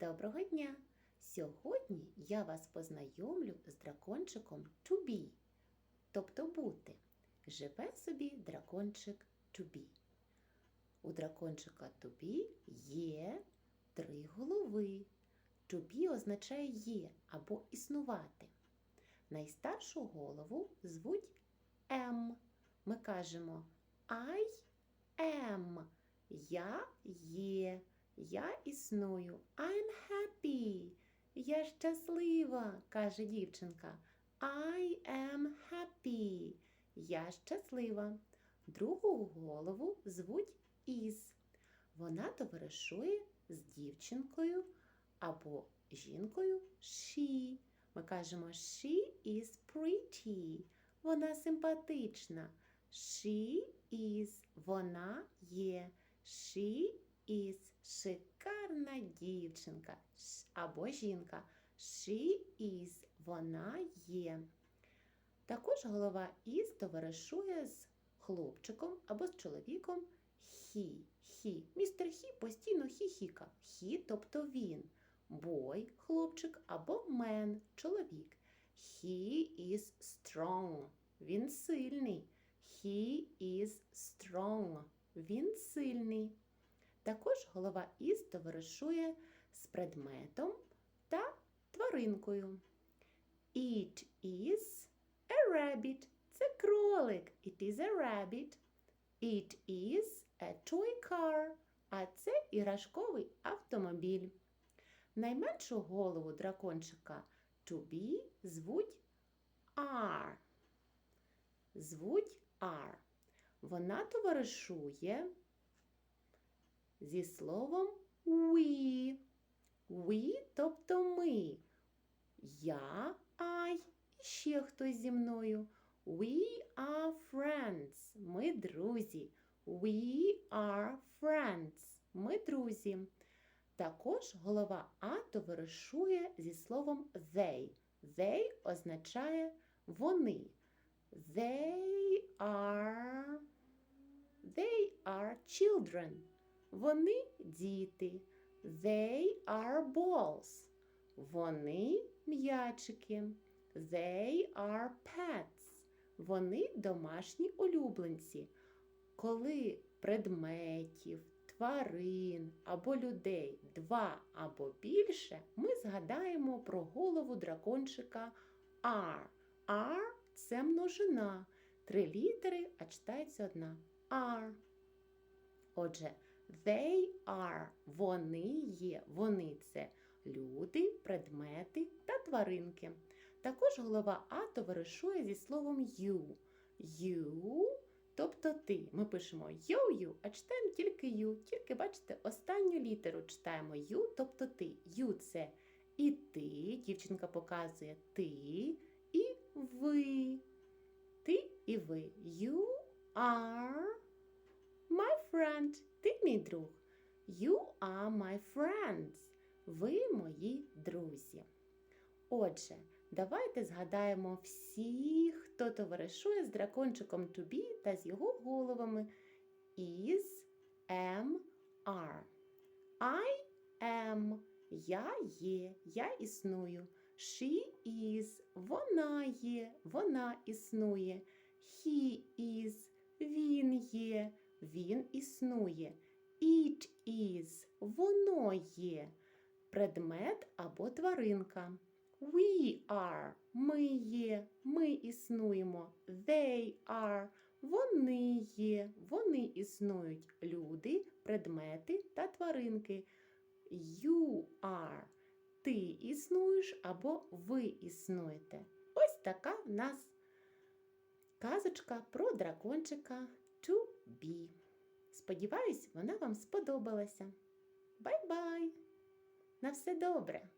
Доброго дня! Сьогодні я вас познайомлю з дракончиком to be, тобто бути. Живе собі дракончик be. У дракончика be є три голови. Be означає є або існувати. Найстаршу голову звуть М. Ми кажемо I am. Я є. Я існую. I'm happy. Я щаслива, каже дівчинка. I am happy. Я щаслива. Другу голову звуть Із. Вона товаришує з дівчинкою або жінкою she. Ми кажемо she is pretty. Вона симпатична. She is. Вона є. She is шикарна дівчинка або жінка. She is. Вона є. Також голова із товаришує з хлопчиком або з чоловіком he. he. Містер Хі постійно хіхіка. He, тобто він. Бой, хлопчик або мен, чоловік. He is strong. Він сильний. He is strong. Він сильний. Також голова із товаришує з предметом та тваринкою. It is a rabbit. Це кролик. It is a rabbit. It is a toy car. А це іграшковий автомобіль. Найменшу голову дракончика to be звуть R. Звуть R. Вона товаришує зі словом we. We, тобто ми. Я, I і ще хтось зі мною. We are friends. Ми друзі. We are friends. Ми друзі. Також голова А товаришує зі словом they. They означає вони. They are They are children. Вони діти. They are balls. Вони м'ячики. They are pets. Вони домашні улюбленці. Коли предметів, тварин або людей два або більше, ми згадаємо про голову дракончика are. Are – це множина. Три літери, а читається одна. Are. Отже, they are вони є. Вони це люди, предмети та тваринки. Також голова А товаришує зі словом you. You, тобто ти. Ми пишемо you-you, а читаємо тільки you. Тільки бачите, останню літеру читаємо you, тобто ти. You це і ти, дівчинка показує ти і ви. Ти і ви. You are friend. Ти мій друг. You are my friends. Ви мої друзі. Отже, давайте згадаємо всіх, хто товаришує з дракончиком be та з його головами is, am, are. I am. Я є, я існую. She is. Вона є, вона існує. He is. Він є, він існує. It is. Воно є. Предмет або тваринка. We are. Ми є, ми існуємо. They are. Вони є, вони існують. Люди, предмети та тваринки. You are. Ти існуєш або ви існуєте. Ось така в нас казочка про дракончика. Сподіваюсь, вона вам сподобалася. Бай-бай! На все добре!